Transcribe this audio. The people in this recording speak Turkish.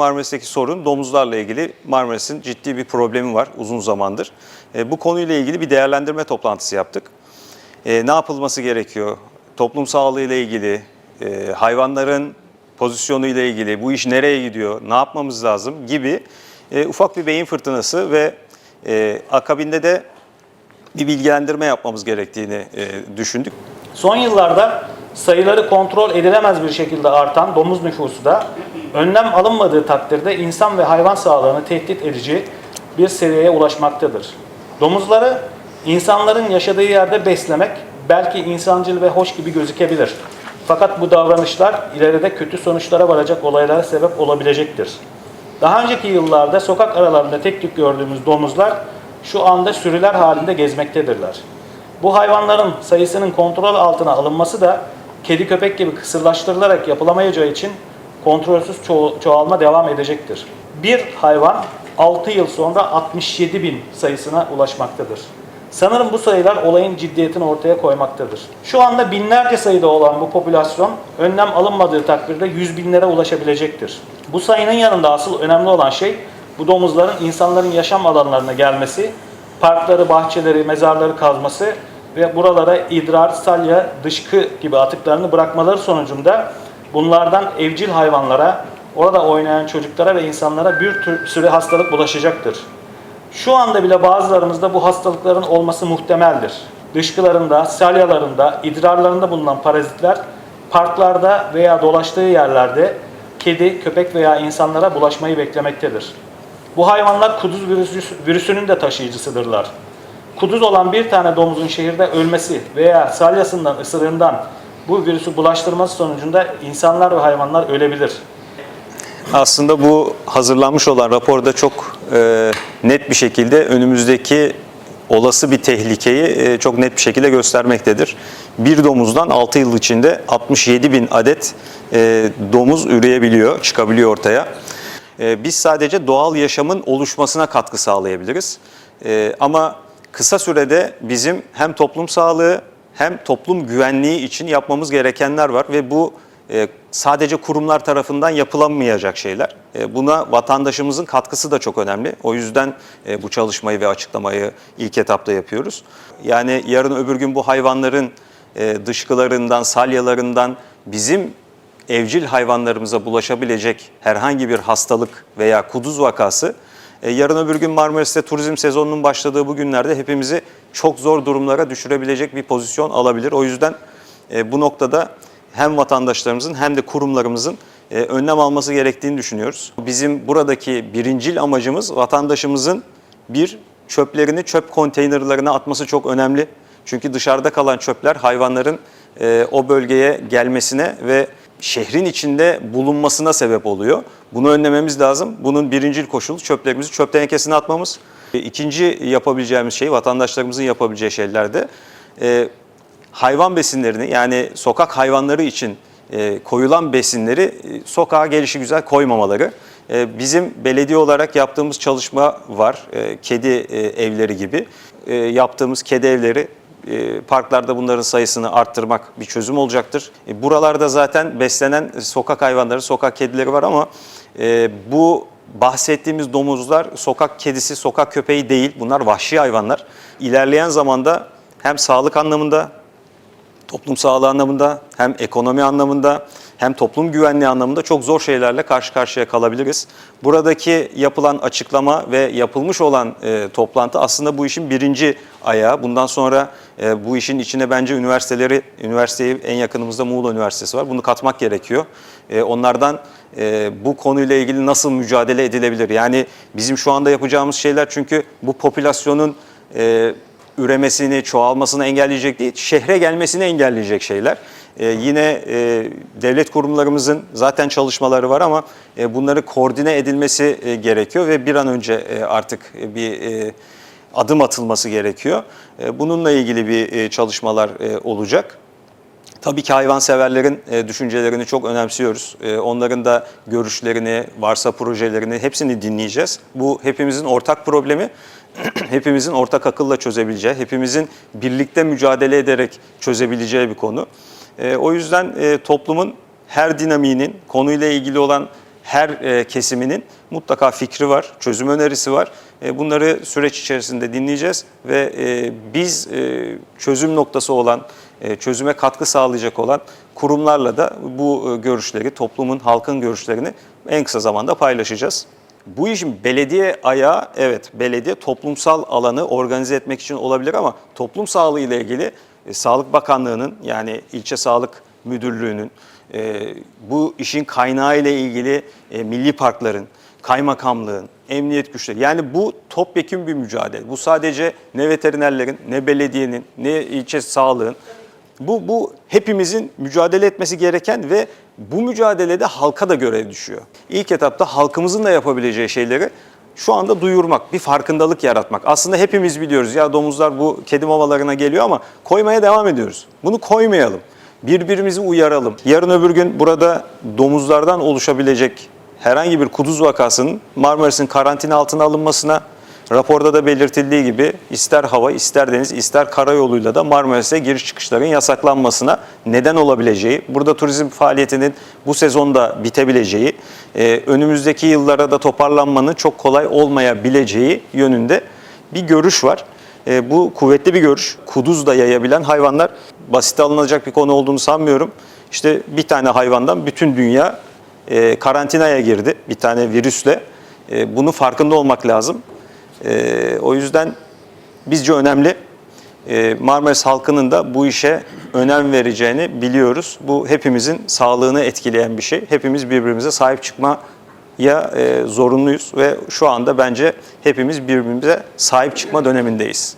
Marmaris'teki sorun domuzlarla ilgili Marmaris'in ciddi bir problemi var uzun zamandır. E, bu konuyla ilgili bir değerlendirme toplantısı yaptık. E, ne yapılması gerekiyor? Toplum sağlığı ile ilgili, e, hayvanların pozisyonu ile ilgili, bu iş nereye gidiyor, ne yapmamız lazım gibi e, ufak bir beyin fırtınası ve e, akabinde de bir bilgilendirme yapmamız gerektiğini e, düşündük. Son yıllarda sayıları kontrol edilemez bir şekilde artan domuz nüfusu da önlem alınmadığı takdirde insan ve hayvan sağlığını tehdit edici bir seviyeye ulaşmaktadır. Domuzları insanların yaşadığı yerde beslemek belki insancıl ve hoş gibi gözükebilir. Fakat bu davranışlar ileride kötü sonuçlara varacak olaylara sebep olabilecektir. Daha önceki yıllarda sokak aralarında tek tük gördüğümüz domuzlar şu anda sürüler halinde gezmektedirler. Bu hayvanların sayısının kontrol altına alınması da kedi köpek gibi kısırlaştırılarak yapılamayacağı için kontrolsüz ço- çoğalma devam edecektir. Bir hayvan 6 yıl sonra 67 bin sayısına ulaşmaktadır. Sanırım bu sayılar olayın ciddiyetini ortaya koymaktadır. Şu anda binlerce sayıda olan bu popülasyon önlem alınmadığı takdirde yüz binlere ulaşabilecektir. Bu sayının yanında asıl önemli olan şey bu domuzların insanların yaşam alanlarına gelmesi, parkları, bahçeleri, mezarları kazması ve buralara idrar, salya, dışkı gibi atıklarını bırakmaları sonucunda bunlardan evcil hayvanlara, orada oynayan çocuklara ve insanlara bir tür sürü hastalık bulaşacaktır. Şu anda bile bazılarımızda bu hastalıkların olması muhtemeldir. Dışkılarında, salyalarında, idrarlarında bulunan parazitler parklarda veya dolaştığı yerlerde kedi, köpek veya insanlara bulaşmayı beklemektedir. Bu hayvanlar kuduz virüsü, virüsünün de taşıyıcısıdırlar. Kuduz olan bir tane domuzun şehirde ölmesi veya salyasından, ısırığından bu virüsü bulaştırması sonucunda insanlar ve hayvanlar ölebilir. Aslında bu hazırlanmış olan raporda çok e, net bir şekilde önümüzdeki olası bir tehlikeyi e, çok net bir şekilde göstermektedir. Bir domuzdan 6 yıl içinde 67 bin adet e, domuz üreyebiliyor, çıkabiliyor ortaya. E, biz sadece doğal yaşamın oluşmasına katkı sağlayabiliriz. Ama kısa sürede bizim hem toplum sağlığı hem toplum güvenliği için yapmamız gerekenler var ve bu e, sadece kurumlar tarafından yapılamayacak şeyler. E, Buna vatandaşımızın katkısı da çok önemli. O yüzden e, bu çalışmayı ve açıklamayı ilk etapta yapıyoruz. Yani yarın öbür gün bu hayvanların dışkılarından, salyalarından bizim evcil hayvanlarımıza bulaşabilecek herhangi bir hastalık veya kuduz vakası yarın öbür gün Marmaris'te turizm sezonunun başladığı bu günlerde hepimizi çok zor durumlara düşürebilecek bir pozisyon alabilir. O yüzden e, bu noktada hem vatandaşlarımızın hem de kurumlarımızın e, önlem alması gerektiğini düşünüyoruz. Bizim buradaki birincil amacımız vatandaşımızın bir çöplerini çöp konteynerlarına atması çok önemli. Çünkü dışarıda kalan çöpler hayvanların e, o bölgeye gelmesine ve şehrin içinde bulunmasına sebep oluyor. Bunu önlememiz lazım. Bunun birincil koşulu çöplerimizi çöp tenekesine atmamız. E, İkinci yapabileceğimiz şey vatandaşlarımızın yapabileceği şeylerde e, hayvan besinlerini yani sokak hayvanları için e, koyulan besinleri e, sokağa gelişi güzel koymamaları. E, bizim belediye olarak yaptığımız çalışma var. E, kedi e, evleri gibi. E, yaptığımız kedi evleri e, parklarda bunların sayısını arttırmak bir çözüm olacaktır. E, buralarda zaten beslenen sokak hayvanları, sokak kedileri var ama e, bu bahsettiğimiz domuzlar sokak kedisi, sokak köpeği değil. Bunlar vahşi hayvanlar. İlerleyen zamanda hem sağlık anlamında toplum sağlığı anlamında hem ekonomi anlamında hem toplum güvenliği anlamında çok zor şeylerle karşı karşıya kalabiliriz. Buradaki yapılan açıklama ve yapılmış olan e, toplantı aslında bu işin birinci ayağı. Bundan sonra e, bu işin içine bence üniversiteleri, üniversiteyi en yakınımızda Muğla Üniversitesi var. Bunu katmak gerekiyor. E, onlardan e, bu konuyla ilgili nasıl mücadele edilebilir? Yani bizim şu anda yapacağımız şeyler çünkü bu popülasyonun e, üremesini, çoğalmasını engelleyecek değil, şehre gelmesini engelleyecek şeyler. Ee, yine e, devlet kurumlarımızın zaten çalışmaları var ama e, bunları koordine edilmesi e, gerekiyor ve bir an önce e, artık bir e, adım atılması gerekiyor. E, bununla ilgili bir e, çalışmalar e, olacak. Tabii ki hayvanseverlerin e, düşüncelerini çok önemsiyoruz. E, onların da görüşlerini, varsa projelerini hepsini dinleyeceğiz. Bu hepimizin ortak problemi. hepimizin ortak akılla çözebileceği, hepimizin birlikte mücadele ederek çözebileceği bir konu. E, o yüzden e, toplumun her dinamiğinin konuyla ilgili olan her e, kesiminin mutlaka fikri var, çözüm önerisi var. E, bunları süreç içerisinde dinleyeceğiz ve e, biz e, çözüm noktası olan, e, çözüme katkı sağlayacak olan kurumlarla da bu e, görüşleri, toplumun, halkın görüşlerini en kısa zamanda paylaşacağız. Bu işin belediye ayağı, evet belediye toplumsal alanı organize etmek için olabilir ama toplum sağlığı ile ilgili e, Sağlık Bakanlığı'nın yani ilçe sağlık müdürlüğünün, e, bu işin kaynağı ile ilgili e, milli parkların, kaymakamlığın, emniyet güçleri yani bu topyekun bir mücadele. Bu sadece ne veterinerlerin, ne belediyenin, ne ilçe sağlığın bu, bu hepimizin mücadele etmesi gereken ve bu mücadelede halka da görev düşüyor. İlk etapta halkımızın da yapabileceği şeyleri şu anda duyurmak, bir farkındalık yaratmak. Aslında hepimiz biliyoruz ya domuzlar bu kedi mamalarına geliyor ama koymaya devam ediyoruz. Bunu koymayalım. Birbirimizi uyaralım. Yarın öbür gün burada domuzlardan oluşabilecek herhangi bir kuduz vakasının Marmaris'in karantina altına alınmasına Raporda da belirtildiği gibi ister hava, ister deniz, ister karayoluyla da Marmaris'e giriş çıkışların yasaklanmasına neden olabileceği, burada turizm faaliyetinin bu sezonda bitebileceği, e, önümüzdeki yıllara da toparlanmanın çok kolay olmayabileceği yönünde bir görüş var. E, bu kuvvetli bir görüş. Kuduz da yayabilen hayvanlar basite alınacak bir konu olduğunu sanmıyorum. İşte bir tane hayvandan bütün dünya e, karantinaya girdi bir tane virüsle. E, bunun farkında olmak lazım. Ee, o yüzden bizce önemli. Ee, Marmaris halkının da bu işe önem vereceğini biliyoruz. Bu hepimizin sağlığını etkileyen bir şey. Hepimiz birbirimize sahip çıkmaya e, zorunluyuz ve şu anda bence hepimiz birbirimize sahip çıkma dönemindeyiz.